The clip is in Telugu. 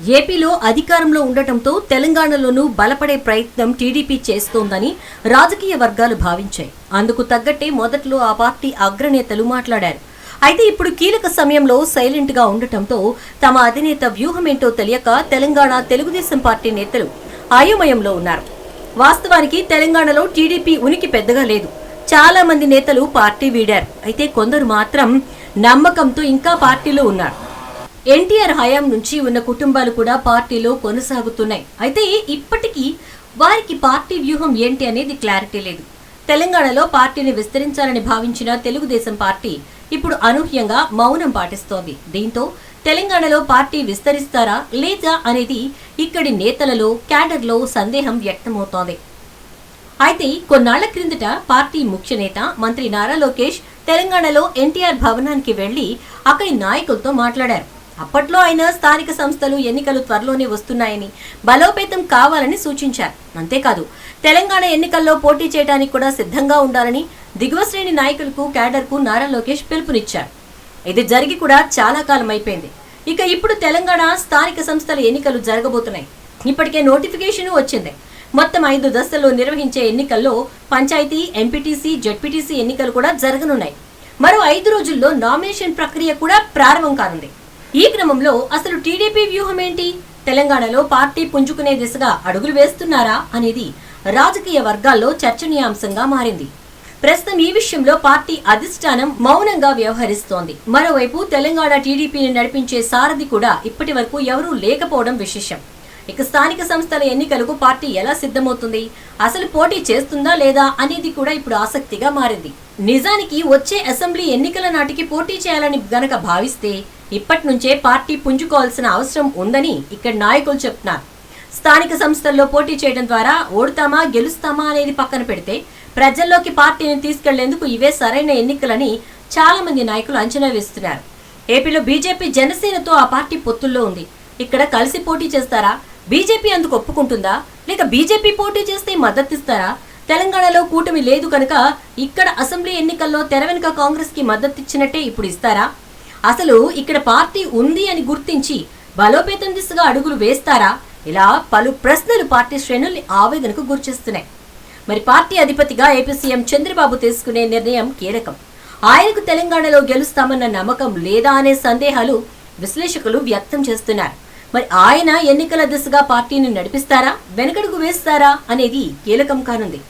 ఏపీలో అధికారంలో ఉండటంతో తెలంగాణలోనూ బలపడే ప్రయత్నం టీడీపీ చేస్తోందని రాజకీయ వర్గాలు భావించాయి. అందుకు తగ్గట్టే మొదట్లో ఆ పార్టీ అగ్రనేతలు మాట్లాడారు. అయితే ఇప్పుడు కీలక సమయంలో సైలెంట్గా ఉండటంతో తమ అధినేత వ్యూహమేంటో తెలియక తెలంగాణ తెలుగుదేశం పార్టీ నేతలు అయోమయంలో ఉన్నారు. వాస్తవానికి తెలంగాణలో టీడీపీ ఉనికి పెద్దగా లేదు. చాలా మంది నేతలు పార్టీ వీడారు. అయితే కొందరు మాత్రం నమ్మకంతో ఇంకా పార్టీలో ఉన్నారు. ఎన్టీఆర్ హయాం నుంచి ఉన్న కుటుంబాలు కూడా పార్టీలో కొనసాగుతున్నాయి. అయితే ఇప్పటికీ వారికి పార్టీ వ్యూహం ఏంటి అనేది క్లారిటీ లేదు. తెలంగాణలో పార్టీని విస్తరించాలని భావించిన తెలుగుదేశం పార్టీ ఇప్పుడు అనూహ్యంగా మౌనం పాటిస్తోంది. దీంతో తెలంగాణలో పార్టీ విస్తరిస్తారా లేదా అనేది ఇక్కడి నేతలలో క్యాడర్లో సందేహం వ్యక్తమవుతోంది. అయితే కొన్నాళ్ళ క్రిందట పార్టీ ముఖ్య నేత మంత్రి నారా లోకేష్ తెలంగాణలో ఎన్టీఆర్ భవనానికి వెళ్ళి అక్కడి నాయకులతో మాట్లాడారు. అప్పట్లో ఆయన స్థానిక సంస్థలు ఎన్నికలు త్వరలోనే వస్తున్నాయని బలోపేతం కావాలని సూచించారు. అంతేకాదు తెలంగాణ ఎన్నికల్లో పోటీ చేయడానికి కూడా సిద్ధంగా ఉండాలని దిగువ శ్రేణి నాయకులకు క్యాడర్కు నారా లోకేష్ పిలుపునిచ్చారు. ఇది జరిగి కూడా చాలా కాలం అయిపోయింది ఇక ఇప్పుడు తెలంగాణ స్థానిక సంస్థల ఎన్నికలు జరగబోతున్నాయి. ఇప్పటికే నోటిఫికేషన్ వచ్చింది. మొత్తం ఐదు దశల్లో నిర్వహించే ఎన్నికల్లో పంచాయతీ ఎంపీటీసీ జడ్పీటీసీ ఎన్నికలు కూడా జరగనున్నాయి. మరో ఐదు రోజుల్లో నామినేషన్ ప్రక్రియ కూడా ప్రారంభం కానుంది. ఈ క్రమంలో అసలు టీడీపీ వ్యూహం ఏంటి తెలంగాణలో పార్టీ పుంజుకునే దిశగా అడుగులు వేస్తున్నారా అనేది రాజకీయ వర్గాల్లో చర్చనీయాంశంగా మారింది. ప్రస్తుతం ఈ విషయంలో పార్టీ అధిష్టానం మౌనంగా వ్యవహరిస్తోంది. మరోవైపు తెలంగాణ టీడీపీని నడిపించే సారథి కూడా ఇప్పటి వరకు ఎవరూ లేకపోవడం విశేషం. ఇక స్థానిక సంస్థల ఎన్నికలకు పార్టీ ఎలా సిద్ధమవుతుంది? అసలు పోటీ చేస్తుందా లేదా అనేది కూడా ఇప్పుడు ఆసక్తిగా మారింది. నిజానికి వచ్చే అసెంబ్లీ ఎన్నికల నాటికి పోటీ చేయాలని గనక భావిస్తే ఇప్పటి నుంచే పార్టీ పుంజుకోవాల్సిన అవసరం ఉందని ఇక్కడ నాయకులు చెప్తున్నారు. స్థానిక సంస్థల్లో పోటీ చేయడం ద్వారా ఓడుతామా గెలుస్తామా అనేది పక్కన పెడితే ప్రజల్లోకి పార్టీని తీసుకెళ్ళేందుకు ఇవే సరైన ఎన్నికలని చాలా మంది నాయకులు అంచనా వేస్తున్నారు. ఏపీలో బీజేపీ జనసేనతో ఆ పార్టీ పొత్తుల్లో ఉంది. ఇక్కడ కలిసి పోటీ చేస్తారా? బీజేపీ అందుకు ఒప్పుకుంటుందా? లేక బీజేపీ పోటీ చేస్తే మద్దతిస్తారా? తెలంగాణలో కూటమి లేదు కనుక ఇక్కడ అసెంబ్లీ ఎన్నికల్లో తెర వెనుక కాంగ్రెస్కి మద్దతిచ్చినట్టే ఇప్పుడు ఇస్తారా? అసలు ఇక్కడ పార్టీ ఉంది అని గుర్తించి బలోపేతం దిశగా అడుగులు వేస్తారా? ఇలా పలు ప్రశ్నలు పార్టీ శ్రేణుల్ని ఆవేదనకు గురిచేస్తున్నాయి మరి పార్టీ అధిపతిగా ఏపీ సీఎం చంద్రబాబు తీసుకునే నిర్ణయం కీలకం. ఆయనకు తెలంగాణలో గెలుస్తామన్న నమ్మకం లేదా అనే సందేహాలు విశ్లేషకులు వ్యక్తం చేస్తున్నారు. మరి ఆయన ఎన్నికల దిశగా పార్టీని నడిపిస్తారా? వెనకడుగు వేస్తారా? అనేది కీలకం కానుంది.